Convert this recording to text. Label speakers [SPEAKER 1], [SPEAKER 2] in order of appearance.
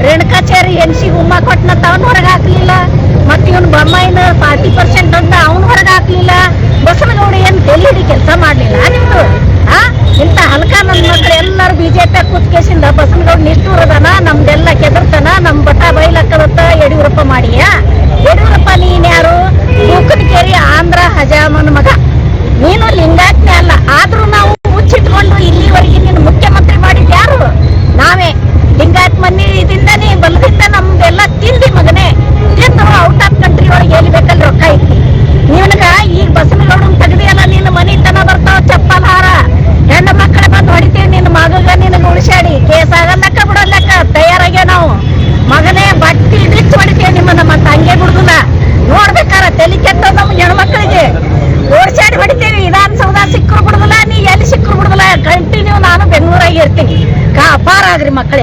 [SPEAKER 1] Renukacharya NC ಉಮ್ಮ ಕೊಟ್ಟನ ಅವನ್ ಹೊರಗೆ ಹಾಕ್ಲಿಲ್ಲ. ಮತ್ತ ಇವನ್ ಬೊಮ್ಮಾಯಿನ ಫಾರ್ಟಿ ಪರ್ಸೆಂಟ್ ಅಂತ ಅವ್ನ ಹೊರಗೆ ಹಾಕ್ಲಿಲ್ಲ. ಬಸವನಗೌಡ ಏನ್ ಡೆಲ್ಲಿಡಿ ಕೆಲಸ ಮಾಡ್ಲಿಲ್ಲ ನಿಮ್ದು? ಆ? ಇಂಥ ಹಲ್ಕ ನನ್ನ ಮಕ್ಕಳು ಎಲ್ಲರೂ ಬಿಜೆಪಿ ಕೂತ್ಕೇಸಿಂದ ಬಸವನಗೌಡ ನಿಷ್ಠೂರದನ ನಮ್ದೆಲ್ಲ ಕೆದರ್ತನ, ನಮ್ ಬಟ ಬೈಲಕ್ಕದತ್ತ ಯಡಿಯೂರಪ್ಪ ಮಾಡಿಯ? ಯಡಿಯೂರಪ್ಪ, ನೀನ್ ಯಾರು? ಬೂಕನಕೇರಿ ಆಂಧ್ರ ಹಜಾಮನ್ ಮಗ. ನೀನು ಲಿಂಗಾಜ್ಞೆ ಅಲ್ಲ. ಆದರೂ ನಾವು ತಲೆ ಕೆತ್ತ ನಮ್ಮ ಹೆಣ್ಮಕ್ಳಿಗೆ? ಓಡ್ಸಾಡಿ ಹೊಡಿತೇವಿ ವಿಧಾನಸೌಧ ಸಿಕ್ಕರು ಬಿಡುದಿಲ್ಲ, ನೀ ಎಲ್ಲಿ ಸಿಕ್ಕರು ಬಿಡುದಿಲ್ಲ? ಕಂಟಿನ್ಯೂ ನಾನು ಬೆಂಗಳೂರಾಗಿ ಇರ್ತೀನಿ. ಕಾಪಾರ ಆಗ್ರಿ